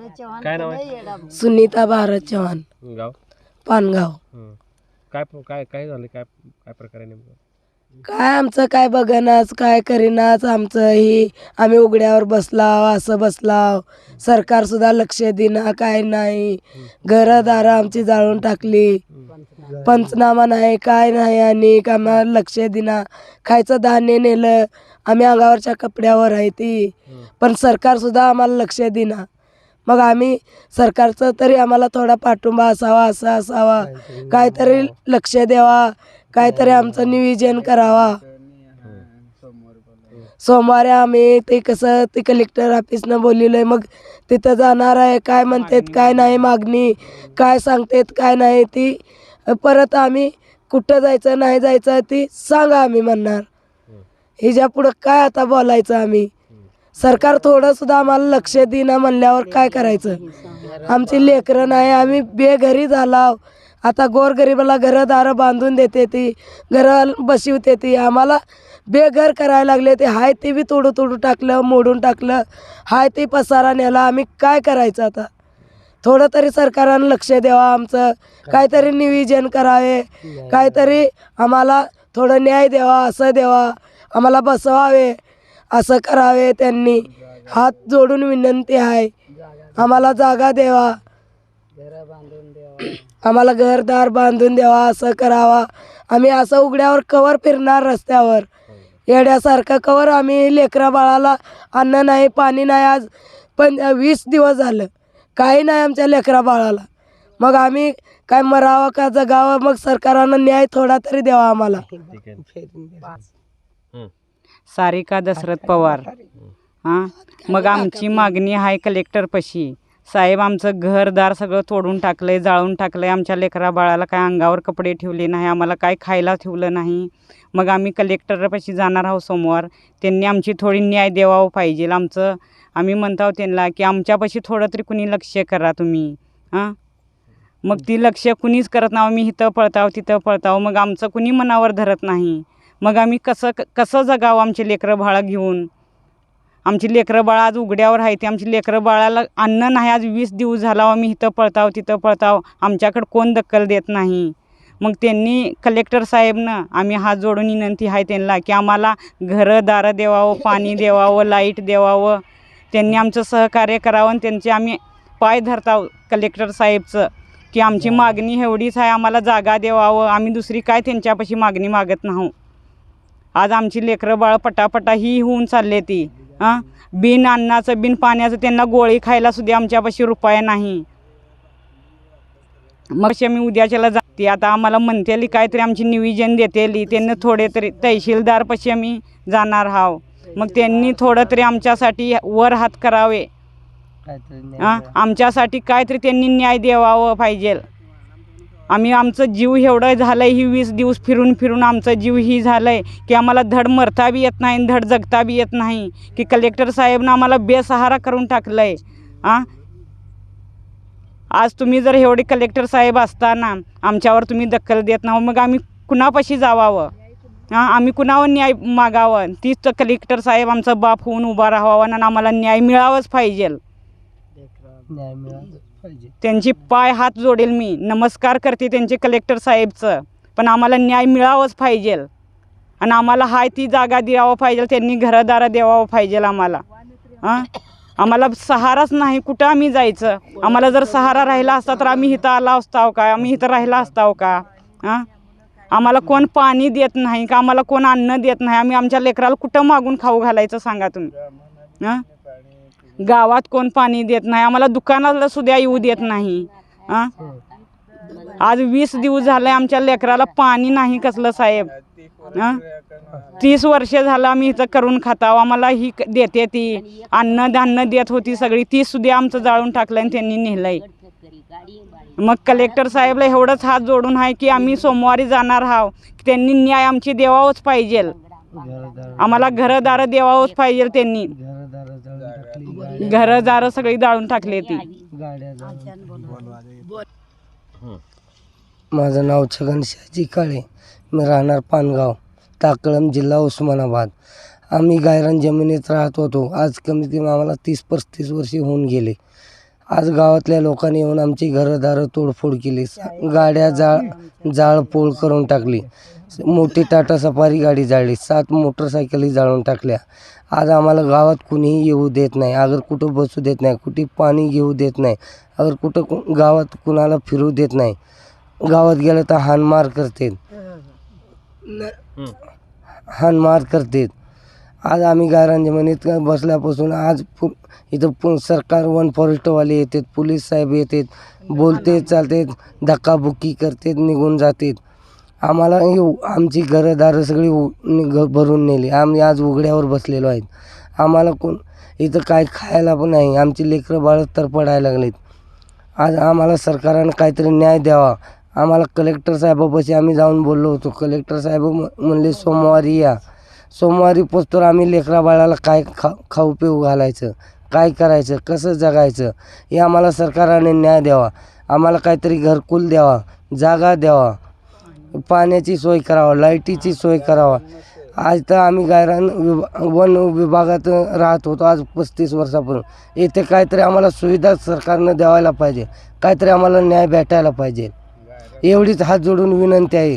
काय नाव आहे? सुनीता भारत चव्हाण. गाव? पानगाव. हं. काय काय काय झालं? काय काय प्रकारे नेमकं? काय आमचं काय बघनाच काय करीनाच आमचं ही. आम्ही उघड्यावर बसलाव असं बसलाव. सरकार सुद्धा लक्ष देना काय नाही. घरदारं आमची जाळून टाकली. पंचनामा नाही काय नाही आणि आम्हाला लक्ष देना. खायचं धान्य नेलं. आम्ही अंगावरच्या कपड्यावर आहे ती. पण सरकार सुद्धा आम्हाला लक्ष देना. मग आम्ही सरकारचं तरी आम्हाला थोडा पाठिंबा असावा असा असावा. काहीतरी लक्ष द्यावा. काहीतरी आमचं नियोजन करावा. सोमवारी आम्ही ते कसं ते कलेक्टर ऑफिसनं बोललेलं आहे मग तिथं जाणार आहे काय म्हणतात काय नाही मागणी काय सांगतात काय नाही ती. परत आम्ही कुठं जायचं नाही जायचं ती सांगा आम्ही म्हणणार. हिच्या पुढं काय आता बोलायचं आम्ही? सरकार थोडं सुद्धा आम्हाला लक्ष देईना म्हणल्यावर काय करायचं? आमची लेकरं नाही आम्ही बेघरी झाला आता गोरगरिबाला घरदारं बांधून देते ती घर बसवते ती. आम्हाला बेघर करायला लागले ते. हाय ते बी तोडू तोडू टाकलं मोडून टाकलं. हाय ते पसारा नेला आम्ही काय करायचं आता? थोडं तरी सरकारनं लक्ष द्यावा आमचं. काहीतरी नियोजन करावे. काहीतरी आम्हाला थोडं न्याय द्यावा असं द्यावा. आम्हाला बसवावे. असं करावे त्यांनी. हात जोडून विनंती आहे. आम्हाला जागा द्यावा. आम्हाला घरदार बांधून द्यावा असं करावा. आम्ही असं उघड्यावर कवर फिरणार रस्त्यावर. येड्यासारखं कवर आम्ही लेकरा बाळाला अन्न नाही पाणी नाही. आज पण वीस दिवस झालं. काही नाही आमच्या लेकरा बाळाला. मग आम्ही काय मरावं का जगावं? मग सरकारनं न्याय थोडा तरी द्यावा आम्हाला. हं. सारिका दशरथ पवार. हां? मग आमची मागणी आहे कलेक्टरपाशी. साहेब आमचं घरदार सगळं तोडून टाकलं आहे जाळून टाकलं आहे आमच्या लेकरा बाळाला काय अंगावर कपडे ठेवले नाही आम्हाला काय खायला ठेवलं नाही. मग आम्ही कलेक्टरपाशी जाणार आहोत सोमवार. त्यांनी आमची थोडी न्याय द्यावा पाहिजे. आमचं आम्ही म्हणतो त्यांना की आमच्यापाशी थोडं तरी कुणी लक्ष करा तुम्ही. हां? मग ती लक्ष कुणीच करत नाही. आम्ही इथं पळताव तिथं पळताव मग आमचं कुणी मनावर धरत नाही. मग आम्ही कसं कसं जगावं आमचे लेकरं बाळं घेऊन? आमची लेकरं बाळं आज उघड्यावर आहे ते आमची लेकरं बाळाला अन्न नाही आज वीस दिवस झाला आम्ही इथं पळताव तिथं पळताव आमच्याकडं कोण दखल देत नाही? मग त्यांनी कलेक्टर साहेबनं आम्ही हात जोडून विनंती आहे त्यांना की आम्हाला घरं दारं देवावं पाणी देवावं लाइट देवावं. त्यांनी आमचं सहकार्य करावं आणि त्यांचे आम्ही पाय धरताव कलेक्टर साहेबचं की आमची मागणी एवढीच आहे आम्हाला जागा देवावं आम्ही दुसरी काय त्यांच्यापाशी मागणी मागत नाहू. आज आमची लेकरं बाळ पटापटा ही होऊन चालले ती. हां? बिन अन्नाचं बिन पाण्याचं त्यांना गोळी खायला सुद्धा आमच्यापाशी रुपया नाही. मग आम्ही उद्याच्याला जाते. आता आम्हाला म्हणतेली काहीतरी आमची निविजन देतेली त्यांनी थोडे तरी तहसीलदारपाशी आम्ही जाणार हाव मग त्यांनी थोडं तरी आमच्यासाठी वर हात करावे. हां? आमच्यासाठी काहीतरी त्यांनी न्याय द्यावा पाहिजे. आम्ही आमचं जीव एवढं झालं आहे ही वीस दिवस फिरून फिरून आमचं जीव ही झालं आहे की आम्हाला धड मरता बी येत नाही आणि धड जगता बी येत नाही की कलेक्टर साहेबनं आम्हाला बेसहारा करून टाकलं आहे हां आज तुम्ही जर एवढे कलेक्टर साहेब असताना आमच्यावर तुम्ही दखल देत नाही मग आम्ही कुणापाशी जावावं? हां आम्ही कुणावर न्याय मागावं? तीच तर कलेक्टर साहेब आमचा बाप होऊन उभा राहावा आणि आम्हाला न्याय मिळावंच पाहिजे न्याय मिळाला. पाहिजे. त्यांची पाय हात जोडेल मी. नमस्कार करते त्यांचे कलेक्टर साहेबचं. पण आम्हाला न्याय मिळावंच पाहिजे. आणि आम्हाला हाय ती जागा द्यावं पाहिजे. त्यांनी घरदारा द्यावं पाहिजे आम्हाला. हां? आम्हाला सहाराच नाही कुठं आम्ही जायचं? आम्हाला जर सहारा राहिला असता तर आम्ही इथं आला असताव हो का? आम्ही इथं राहिला असताव हो का? हां? आम्हाला कोण पाणी देत नाही का? आम्हाला कोण अन्न देत नाही? आम्ही आमच्या लेकराला कुठं मागून खाऊ घालायचं सांगा तुम्ही? हां? गावात कोण पाणी देत नाही आम्हाला दुकानाला सुद्धा येऊ देत नाही. आज वीस दिवस झाले आमच्या लेकराला पाणी नाही कसलं साहेब. हां तीस वर्ष झालं आम्ही इथं करून खाताव आम्हाला ही क- देते ती. अन्न धान्य देत होती सगळी ती सुद्धा आमचं जाळून टाकलं आणि त्यांनी नेलंय. मग कलेक्टर साहेबला एवढंच हात जोडून आहे की आम्ही सोमवारी जाणार आहोत. त्यांनी न्याय आमची देवावंच पाहिजे आम्हाला घरदारं देवावंच पाहिजे त्यांनी. गाड्या घरदारं सगळी जाळून टाकली ती. माझं नाव छगन शहाजी काळे. मी राहणार पानगाव टाकळम जिल्हा उस्मानाबाद. आम्ही गायरान जमिनीत राहत होतो. आज कमीत कमी आम्हाला तीस पस्तीस वर्षे होऊन गेले. आज गावातल्या लोकांनी येऊन आमची घरदारं तोडफोड केली. गाड्या जाळ जाळपोळ करून टाकली. मोठी टाटा सफारी गाडी जाळली. सात मोटरसायकली जाळून टाकल्या. आज आम्हाला गावात कुणीही येऊ देत नाही. अगर कुठं बसू देत नाही कुठे पाणी घेऊ देत नाही अगर कुठं कु- गावात कुणाला फिरू देत नाही गावात गेलं तर हानमार करते हानमार करते आज आम्ही गायरांजमनीत बसल्यापासून आज पु इथं पु सरकार वन फॉरेस्टवाले येतात पोलीस साहेब येतात बोलते चालतात धक्काबुक्की करतात निघून जातात. आम्हाला येऊ. आमची घरदारं सगळी उ- भरून नेली. आम्ही आज उघड्यावर बसलेलो आहेत. आम्हाला कोण इथं काय खायला पण नाही. आमची लेकरं बाळं तर पडायला लागलीत. आज आम्हाला सरकारनं काहीतरी न्याय द्यावा. आम्हाला कलेक्टर साहेबापाशी आम्ही जाऊन बोललो होतो. कलेक्टर साहेब म्हणले सोमवारी या. सोमवारी पोचतो आम्ही लेकरा बाळाला काय खा खाऊ पिऊ घालायचं? काय करायचं? कसं जगायचं? हे आम्हाला सरकारने न्याय द्यावा. आम्हाला काहीतरी घरकुल द्यावा. जागा द्यावा. पाण्याची सोय करावा लाईटीची सोय करावा. आज तर आम्ही गायरान विभा वन विभागात राहत होतो आज पस्तीस वर्षापासून इथे काहीतरी आम्हाला सुविधा सरकारनं द्यावायला पाहिजे काहीतरी आम्हाला न्याय भेटायला पाहिजे. एवढीच हात जोडून विनंती आहे.